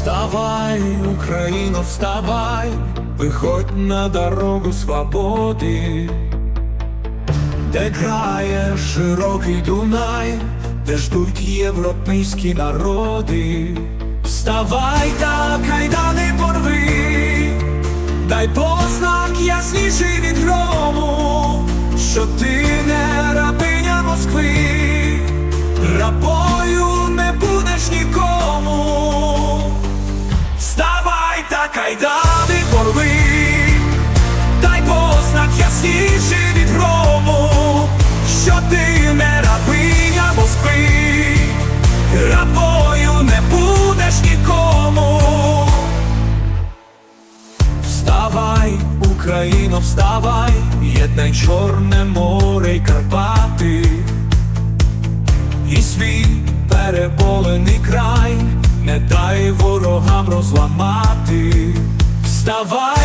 Вставай, Україно, вставай, виходь на дорогу свободи, де грає широкий Дунай, де ждуть європейські народи. Вставай та кайдани порви, дай познак ясніший від грому, що ти не рабиня Москви, рабою кайдани порви, дай познак ясніший від грому, що ти не рабиня Москви, рабою не будеш нікому. Вставай, Україно, вставай, єднай Чорне море й Карпати, і свій переболений край, не дай ворогам розламати. Вставай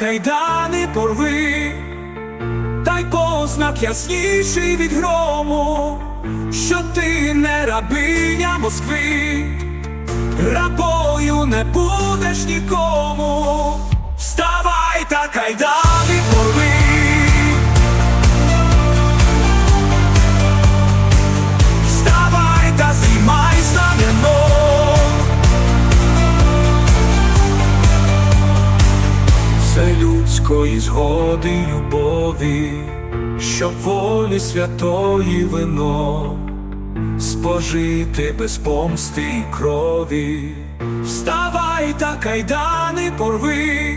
кайдани порви, дай познак ясніший від грому, що ти не рабиня Москви рабою не будеш нікому. Вставай та кайдани людської згоди любові, щоб волі святої вино спожити без помсти й крові. Вставай та кайдани порви,